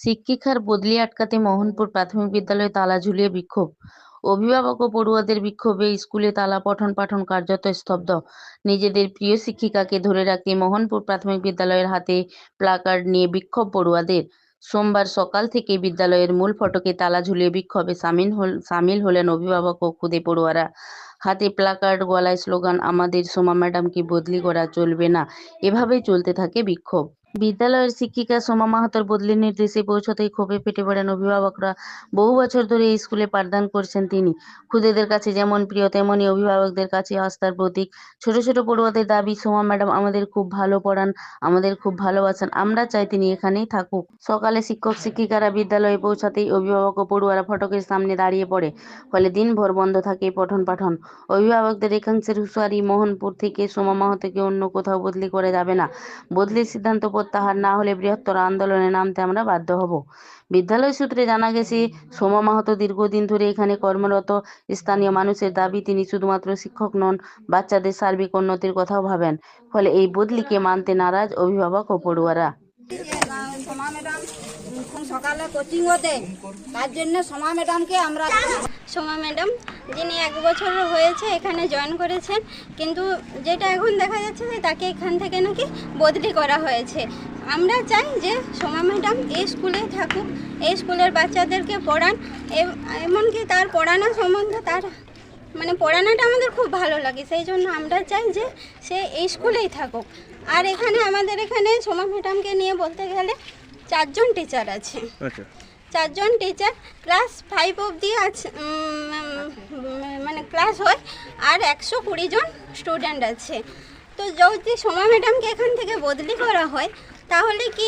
শিক্ষিকার বদলি আটকাতে মোহনপুর প্রাথমিক বিদ্যালয়ে তালা ঝুলিয়ে বিক্ষোভ। অভিভাবক ও পড়ুয়াদের বিক্ষোভে স্কুলে তালা পঠন পাঠন কার্যত স্তব্ধ। নিজেদের প্রিয় শিক্ষিকাকে ধরে রাখতে মোহনপুর প্রাথমিক বিদ্যালয়ের হাতে প্লাকার্ড নিয়ে বিক্ষোভ পড়ুয়াদের। সোমবার সকাল থেকে বিদ্যালয়ের মূল ফটকে তালা ঝুলিয়ে বিক্ষোভে সামিল হল সামিল হলেন অভিভাবক ও খুদে পড়ুয়ারা। হাতে প্লাকার্ড গলায় স্লোগান, আমাদের সোমা ম্যাডামকে বদলি করা চলবে না। এভাবেই চলতে থাকে বিক্ষোভ। বিদ্যালয়ের শিক্ষিকা সোমা মাহাতোর বদলির নির্দেশে পৌঁছতেই ক্ষোভে ফেটে পড়েন অভিভাবকরা। বহু বছর ধরে এই স্কুলে পাঠদান করছেন তিনি। খুদেদের কাছে যেমন প্রিয় তেমনই অভিভাবকদের কাছে আস্থার প্রতীক। ছোট ছোট পড়ুয়াদের দাবি, সোমা ম্যাডাম, আমাদের খুব ভালো পড়ান, আমাদের খুব ভালোবাসেন, আমরা চাই তিনি এখানেই থাকুক। সকালে শিক্ষক, শিক্ষিকারা বিদ্যালয়ে পৌঁছাতেই অভিভাবক ও পড়ুয়ারা ফটকের সামনে দাঁড়িয়ে পড়ে। ফলে দিনভর বন্ধ থাকে পঠন পাঠন। অভিভাবকদের একাংশের হুঁশিয়ারি, মোহনপুর থেকে সোমা মাহাতোকে অন্য কোথাও বদলি করে যাবে না। বদলির সিদ্ধান্ত প্রত্যাহার না হলে বৃহত্তর আন্দোলনে নামতে আমরা বাধ্য হব। বিদ্যালয় সূত্রে জানা গেছে, সোমা মাহত দীর্ঘদিন ধরে এখানে কর্মরত। স্থানীয় মানুষের দাবি, তিনি শুধুমাত্র শিক্ষক নন, বাচ্চাদের সার্বিক উন্নতির কথাও ভাবেন। ফলে এই বদলিকে মানতে নারাজ অভিভাবক ও পড়ুয়ারা। সোমা ম্যাডাম। সকালে কোচিংও দেয়। তার জন্য সোমা ম্যাডামকে আমরা সোমা ম্যাডাম, যিনি এক বছর হয়েছে এখানে জয়েন করেছেন, কিন্তু যেটা এখন দেখা যাচ্ছে যে তাকে এখান থেকে নাকি বদলি করা হয়েছে। আমরা চাই যে সোমা ম্যাডাম এই স্কুলে থাকুক, এই স্কুলের বাচ্চাদেরকে পড়ান এমনকি তার পড়ানো সম্বন্ধে তার মানে পড়ানোটা আমাদের খুব ভালো লাগে। সেই জন্য আমরা চাই যে সে এই স্কুলেই থাকুক। আর এখানে আমাদের এখানে সোমা ম্যাডামকে নিয়ে বলতে গেলে চারজন টিচার আছে। আচ্ছা। চারজন টিচার ক্লাস ফাইভ অবধি আছে মানে ক্লাস হয় আর একশো কুড়ি জন স্টুডেন্ট আছে। তো যদি সোমা ম্যাডামকে এখান থেকে বদলি করা হয় তাহলে কি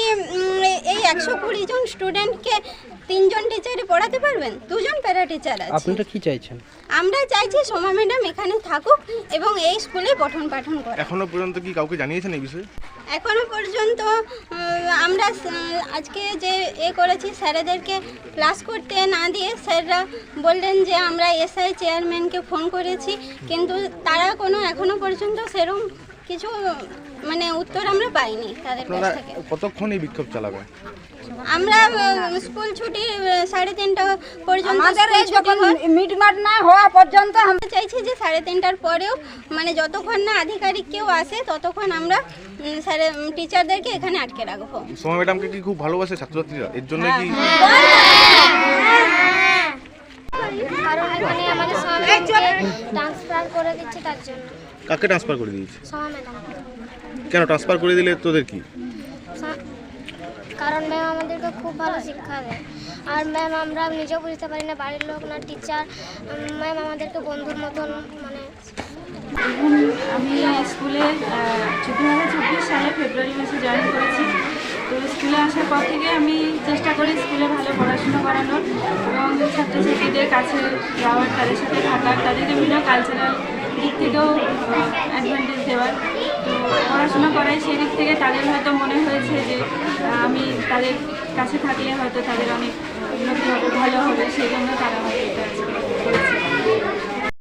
এই একশো কুড়ি জন স্টুডেন্টকে তিনজন টিচারই পড়াতে পারবেন? দুজন প্যারা টিচার আছে। আপনারা কি চাইছেন? আমরা চাইছি সোমা ম্যাডাম এখানে থাকুক এবং এই স্কুলে পঠন পাঠন করে এখনও পর্যন্ত কি কাউকে জানিয়েছেন এই বিষয়ে? এখনও পর্যন্ত আমরা আজকে যে এ করেছি স্যারেদেরকে ক্লাস করতে না দিয়ে স্যাররা বললেন যে আমরা এসআই চেয়ারম্যানকে ফোন করেছি কিন্তু তারা কোনো এখনও পর্যন্ত সেরকম কিছু মানে উত্তর আমরা পাইনি তাদের কাছ থেকে। কতক্ষণ এই বিক্ষোভ চালাবেন আমরা স্কুল ছুটি সাড়ে তিনটা পর্যন্ত আমাদের স্কুল এই ছুটি যখন মিটমাট না হওয়া পর্যন্ত আমরা চাইছি যে সাড়ে তিনটার পরেও মানে যতক্ষণ না আধিকারিক কেউ আসে ততক্ষণ আমরা স্যারে টিচারদেরকে এখানে আটকে রাখব। সোমা ম্যাডামকে কি খুব ভালোবাসে ছাত্রছাত্রীরা? এর জন্য কি কারণ আমাদের সবাইকে ট্রান্সফার করে দিচ্ছে তার জন্য। কাকে ট্রান্সফার করে দিয়েছে? কেন ট্রান্সফার করে দিলে তোদের কি? কারণ ম্যাম আমাদেরকে খুব ভালো শিক্ষা দেয়। আর ম্যাম আমরা নিজেও বুঝতে পারি না বাড়ির লোক না টিচার ম্যাম আমাদেরকে বন্ধুর মতন মানে আমি স্কুলে দু হাজার চব্বিশ সালে ফেব্রুয়ারি মাসে জয়েন করেছি। তো স্কুলে আসার পর থেকে আমি চেষ্টা করি স্কুলে ভালো পড়াশোনা করানোর। এবং ছাত্রছাত্রীদের কাছে যাওয়ার তাদের সাথে থাকার তাদেরকে বিভিন্ন কালচারাল দিক থেকেও অ্যাডভান্টেজ দেওয়ার। তো পড়াশোনা করায় সেই দিক থেকে তাদের হয়তো মনে হয়েছে যে আমি তাদের কাছে থাকলে হয়তো তাদের অনেক উন্নতি হবে, ভালো হবে, সেই জন্য তারা হয়তো এটা করেছে।